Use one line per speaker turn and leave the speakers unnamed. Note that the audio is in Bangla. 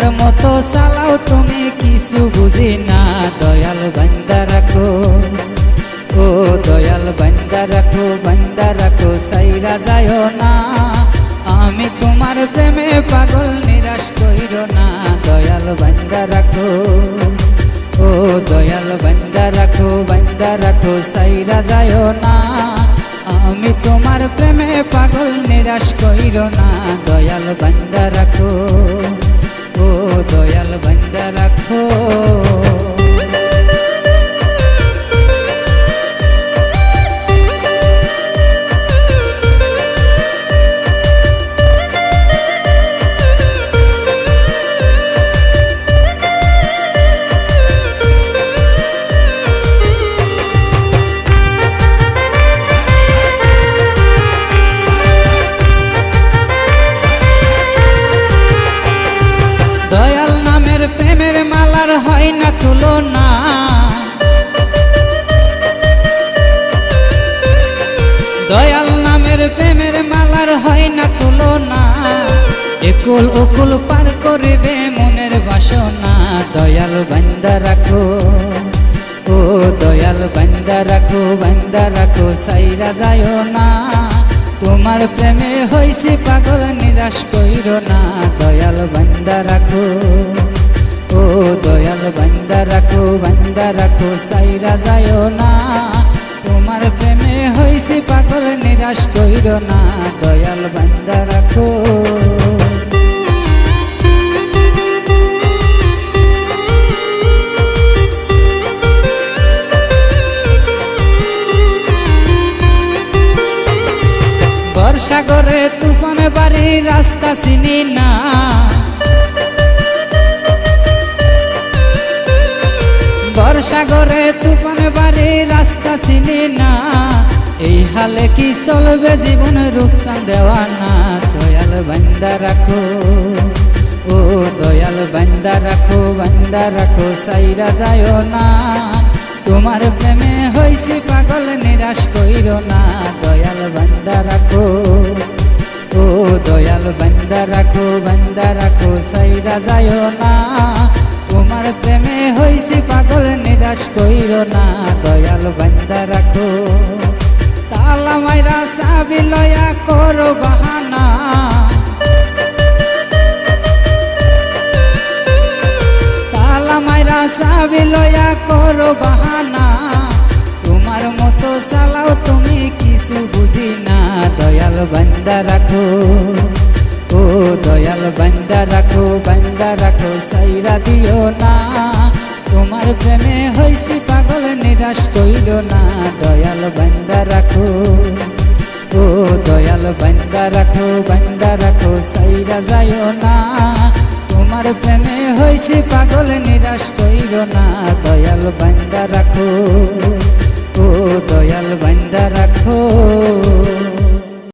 তোমার মতো চালাও তুমি, কিছু বুঝি না, দয়াল বান্দা রাখো। ও দয়াল বান্দা রাখো বান্দা রাখো, সাইরা যায় না। আমি তোমার প্রেমে পাগল, নিরাশ কইর না, দয়াল বান্দা রাখো। ও দয়াল বান্দা রাখো বান্দা রাখো, সাইরা যায় না। আমি তোমার প্রেমে পাগল, নিরাশ কইর না, দয়াল বান্দা রাখো। দয়াল বান্দা রাখো। একুল উকুল পার করিবে মনের বাসনা, দয়াল বান্দা রাখো। ও দয়াল বান্দা রাখো বান্দা রাখো, সাইরা যায় না। তোমার প্রেমে হইছে পাগল, নিরাশ কইর না। দয়াল বান্দা রাখো। ও দয়াল বান্দা রাখো বান্দা রাখো, সাইরা যায় না। তোমার প্রেমে হইছে পাগল, নিরাশ কইর না। দয়াল বান্দা রাখো। বর্ষাগরে তুফানে বাড়ি, রাস্তা চিনি না। বর্ষাগরে তুফানে বাড়ি, রাস্তা চিনি না। এই হালে কি চলবে জীবন রূপসান দেওয়ানা? দয়াল বান্দা রাখো, ও দয়াল বান্দা রাখো বান্দা রাখো, সাইরা যায় না। তোমার প্রেমে হইছি পাগল, নিরাশ কইর না, দয়াল বান্দা রাখো। ও দয়াল বান্দা রাখো বান্দা রাখো, সাইরা যায় না। তোমার প্রেমে হইছি পাগল, নিরাশ কইর না, দয়াল বান্দা রাখো। তালা মাইরা চাবি লয়া করো মাইরা লয়া করো বাহানা। তোমার মতো চালাও তুমি কিছু বুঝি না। দয়াল বান্দা রাখো। ও দয়াল বান্দা রাখো বান্দা রাখো, সাইরা দিও না। তোমার প্রেমে হইছি পাগল, নিরাশ কইল না। দয়াল বান্দা রাখো। ও দয়াল বান্দা রাখো বান্দা রাখো, সাইরা যায় না। তোমার প্রেমে হয়েছি পাগল নিরাশ কইর না দয়াল বান্দা রাখো। ও দয়াল বান্দা রাখো।